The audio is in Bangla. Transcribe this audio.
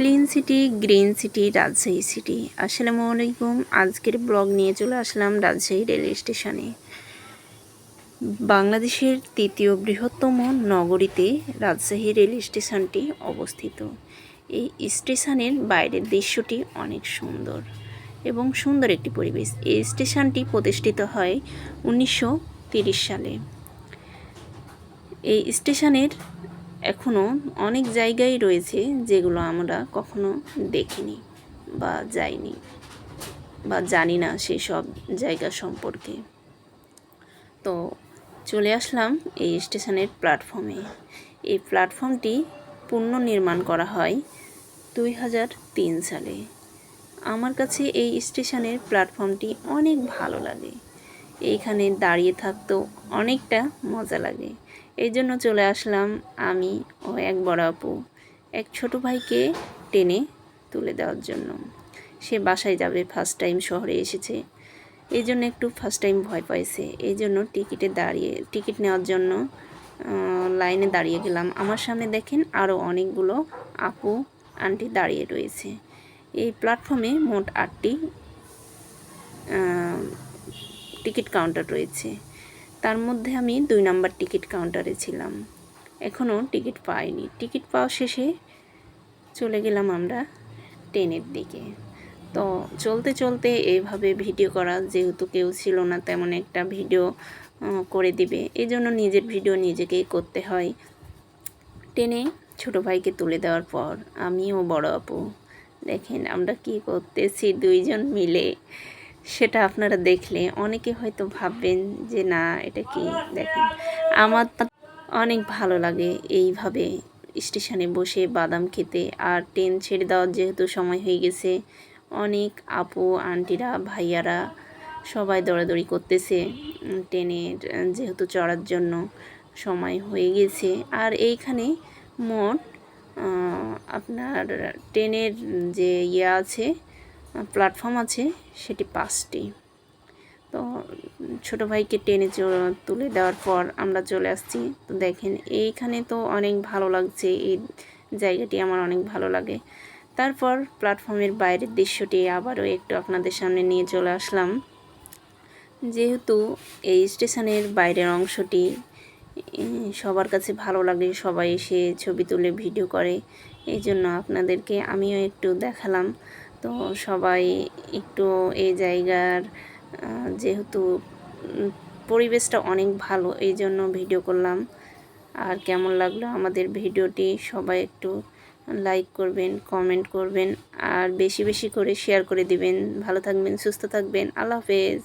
Clean city, green city, Rajshahi city. আসসালামু আলাইকুম। আজকের ব্লগ নিয়ে চলে আসলাম রাজশাহী রেল স্টেশনে। বাংলাদেশের তৃতীয় বৃহত্তম নগরীতে রাজশাহী রেল স্টেশনটি অবস্থিত। এই স্টেশনের বাইরের দৃশ্যটি অনেক সুন্দর এবং সুন্দর একটি পরিবেশ। এই স্টেশনটি প্রতিষ্ঠিত হয় উনিশশো সালে। এই স্টেশনের এখনও অনেক জায়গায় রয়েছে যেগুলো আমরা কখনো দেখিনি বা যাইনি বা জানি না সেই সব জায়গা সম্পর্কে। তো চলে আসলাম এই স্টেশনের প্ল্যাটফর্মে। এই প্ল্যাটফর্মটি পুনর্নির্মাণ করা হয় দুই হাজার তিন সালে। আমার কাছে এই স্টেশনের প্ল্যাটফর্মটি অনেক ভালো লাগে। এইখানে দাঁড়িয়ে থাকতেও অনেকটা মজা লাগে। এই জন্য চলে আসলাম আমি ও এক বড় আপু। এক ছোট ভাইকে টেনে তুলে দেওয়ার জন্য। সে বাসায় যাবে ফার্স্ট টাইম শহরে এসেছে। এই জন্য একটু ফার্স্ট টাইম ভয় পাইছে। এই জন্য টিকিটে দাঁড়িয়ে টিকিট নেওয়ার জন্য লাইনে দাঁড়িয়ে গেলাম। আমার সামনে দেখেন আরও অনেকগুলো আপু, আন্টি দাঁড়িয়ে রয়েছে। এই প্ল্যাটফর্মে মোট আটটি টিকিট কাউন্টার রয়েছে। তার মধ্যে আমি দুই নাম্বার টিকিট কাউন্টারে ছিলাম। এখনও টিকিট পাইনি। টিকিট পাওয়া শেষে চলে গেলাম আমরা ট্রেনের দিকে। তো চলতে চলতে এইভাবে ভিডিও করা, যেহেতু কেউ ছিল না, তেমন একটা ভিডিও করে দিবে। এই জন্য নিজের ভিডিও নিজেকেই করতে হয়। টেনে ছোট ভাইকে তুলে দেওয়ার পর আমিও বড় আপু। দেখেন আমরা কি করতেছি দুইজন মিলে। সেটা আপনারা দেখলে অনেকে হয়তো ভাববেন যে, না, এটা কি? দেখেন, আমার অনেক ভালো লাগে এইভাবে স্টেশনে বসে বাদাম খেতে। আর ট্রেন ছেড়ে দেওয়ার যেহেতু সময় হয়ে গেছে, অনেক আপু, আন্টিরা, ভাইয়ারা সবাই দৌড়াদৌড়ি করতেছে। ট্রেনের যেহেতু চড়ার জন্য সময় হয়ে গেছে। আর এইখানে মোট আপনার ট্রেনের যে ইয়ে আছে প্ল্যাটফর্ম আছে, সেটি পাঁচটি। তো ছোটো ভাইকে টেনে তুলে দেওয়ার পর আমরা চলে আসছি। তো দেখেন, এইখানে তো অনেক ভালো লাগছে, এই জায়গাটি আমার অনেক ভালো লাগে। তারপর প্ল্যাটফর্মের বাইরের দৃশ্যটি আবারও একটু আপনাদের সামনে নিয়ে চলে আসলাম। যেহেতু এই স্টেশনের বাইরের অংশটি সবার কাছে ভালো লাগে সবাই এসে ছবি তুলে ভিডিও করে, এই জন্য আপনাদেরকে আমিও একটু দেখালাম। তো সবাই একটু এই জায়গার যেহেতু পরিবেশটা অনেক ভালো, এই জন্য ভিডিও করলাম। আর কেমন লাগল আমাদের ভিডিওটি সবাই একটু লাইক করবেন, কমেন্ট করবেন, আর বেশি বেশি করে শেয়ার করে দিবেন। ভালো থাকবেন, সুস্থ থাকবেন। আল্লাহ হাফেজ।